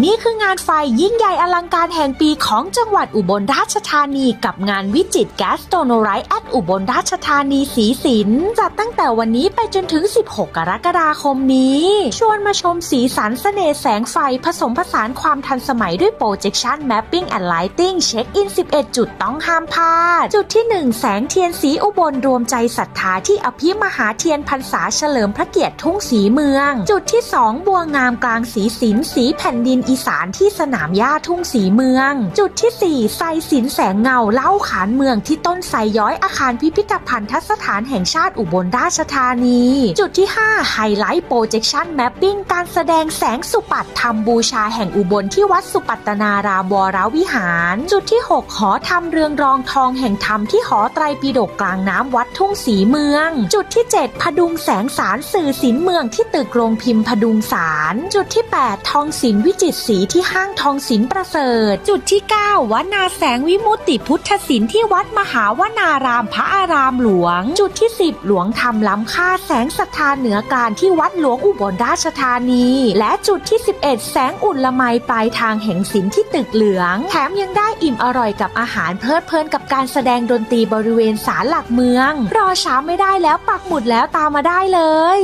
นี่คืองานไฟยิ่งใหญ่อลังการแห่งปีของจังหวัดอุบลราชธานี กับงานวิจิตแกสโตโนไรท์แอดอุบลราชธานีสีสินจัดตั้งแต่วันนี้ไปจนถึง 16 กรกฎาคมนี้ ชวนมาชมสีสันเสน่ห์แสงไฟผสมผสานความทันสมัยด้วย Projection Mapping and Lighting เช็คอิน 11 จุดต้องห้ามพลาด จุดที่ 1 แสงเทียนสีอุบลรวมใจศรัทธาที่อภิมหาเทียนพรรษาเฉลิมพระเกียรติทุ่งสีเมือง จุดที่ 2 บัวงามกลางสีสินสีแผ่นดินอีสานที่สนามหญ้าทุ่งสีเมือง จุดที่4ไซสินแสงเงาเล่าขานเมืองที่ต้นไทรย้อยอาคารพิพิธภัณฑสถานแห่งชาติอุบลราชธานี จุดที่ 5 ไฮไลท์โปรเจคชันแมปปิ้งการแสดงแสงสุปัตธรรมบูชาแห่งอุบลที่วัดสุปัตนารามวรวิหาร จุดที่ 6 หอธรรมเรืองรองทองแห่งธรรมที่หอไตรปิฎกกลางน้ำวัดทุ่งสีเมือง จุดที่ 7 พดุงแสงสารสื่อศิลเมืองที่ตึกโรงพิมพ์พดุงสาร จุดที่ 8 ทองศิลวิจิตรศรีที่ห้างทองศิลป์ประเสริฐ จุดที่ 9 วัดนาแสงวิมุตติพุทธศิลป์ที่วัดมหาวนารามพระอารามหลวง จุดที่ 10 หลวงธรรมล้ำค่าแสงศรัทธาเหนือการที่วัดหลวงอุบลราชธานี และจุดที่ 11 แสงอุ่นละไมปลายทางแห่งศิลป์ที่ตึกเหลือง แถมยังได้อิ่มอร่อยกับอาหารเพลิดเพลินกับการแสดงดนตรีบริเวณศาลหลักเมือง รอช้าไม่ได้แล้วปักหมุดแล้วตามมาได้เลย